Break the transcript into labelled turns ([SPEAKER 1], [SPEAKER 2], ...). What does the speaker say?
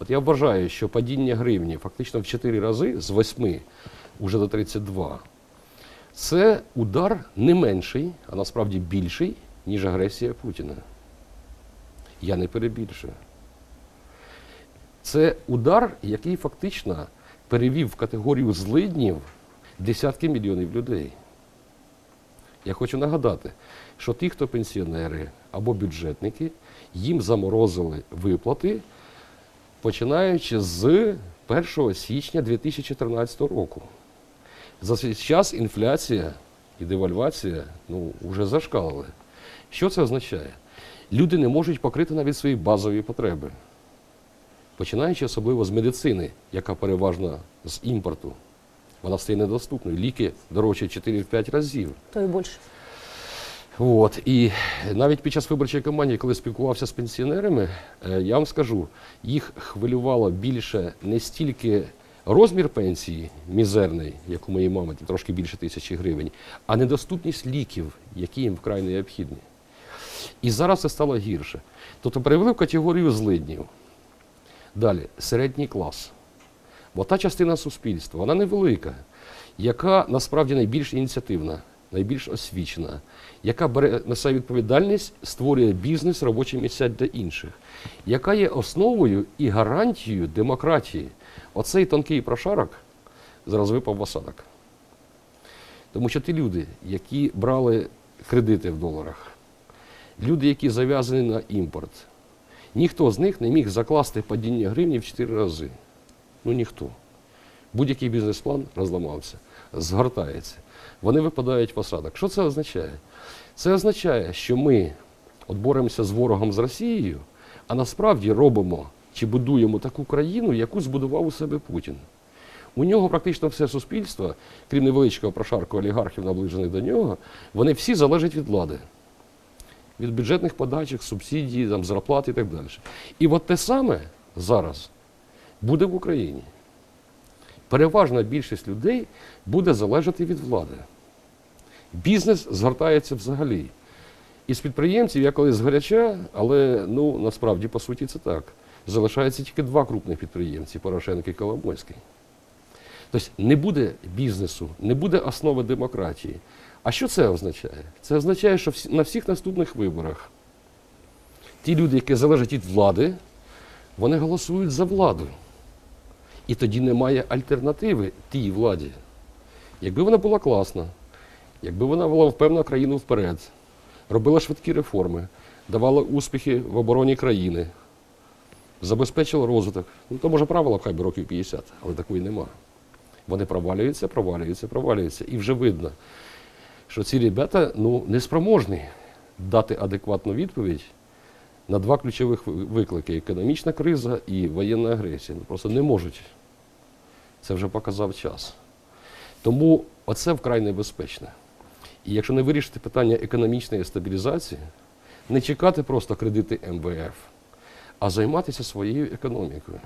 [SPEAKER 1] От я вважаю, що падіння гривні фактично в 4 рази з 8 уже до 32. Це удар не менший, а насправді більший, ніж агресія Путіна. Я не перебільшую. Це удар, який фактично перевів в категорію злиднів десятки мільйонів людей. Я хочу нагадати, що ті, хто пенсіонери або бюджетники, їм заморозили виплати, починаючи з 1 січня 2014 року. За цей час інфляція і девальвація ну, вже зашкалили. Що це означає? Люди не можуть покрити навіть свої базові потреби, починаючи особливо з медицини, яка переважно з імпорту. Вона стає недоступною. Ліки дорожчі 4-5 разів.
[SPEAKER 2] То і більше.
[SPEAKER 1] От. І навіть під час виборчої кампанії, коли спілкувався з пенсіонерами, е, я вам скажу, їх хвилювало більше не стільки розмір пенсії мізерний, як у моєї мами, трошки більше тисячі гривень, а недоступність ліків, які їм вкрай необхідні. І зараз це стало гірше. Тобто перевели в категорію злиднів. Далі, середній клас. Бо та частина суспільства, вона невелика, яка насправді найбільш ініціативна, найбільш освічена, яка бере на себе відповідальність, створює бізнес, робочі місця для інших, яка є основою і гарантією демократії. Оцей тонкий прошарок зараз випав в осадок. Тому що ті люди, які брали кредити в доларах, люди, які зав'язані на імпорт, ніхто з них не міг закласти падіння гривні в 4 рази. Ну ніхто. Будь-який бізнес-план розламався, згортається. Вони випадають в осадок. Що це означає? Це означає, що ми от боремося з ворогом з Росією, а насправді робимо чи будуємо таку країну, яку збудував у себе Путін. У нього практично все суспільство, крім невеличкого прошарку олігархів, наближених до нього, вони всі залежать від влади. Від бюджетних подачок, субсидій, там, зарплат і так далі. І от те саме зараз буде в Україні. Переважна більшість людей буде залежати від влади. Бізнес згортається взагалі. Із підприємців я колись згаряча, але ну, насправді, по суті, це так. Залишається тільки два крупних підприємці Порошенко і Коломойський. Тобто не буде бізнесу, не буде основи демократії. А що це означає? Це означає, що на всіх наступних виборах ті люди, які залежать від влади, вони голосують за владу. І тоді немає альтернативи тій владі. Якби вона була класна, якби вона була впевнена країну вперед, робила швидкі реформи, давала успіхи в обороні країни, забезпечила розвиток, ну то може правила б хай би років 50, але такої нема. Вони провалюються, провалюються, провалюються. І вже видно, що ці ребята ну, неспроможні дати адекватну відповідь на два ключових виклики економічна криза і воєнна агресія. Ну, просто не можуть. Це вже показав час. Тому оце вкрай небезпечно. І якщо не вирішити питання економічної стабілізації, не чекати просто кредити МВФ, а займатися своєю економікою.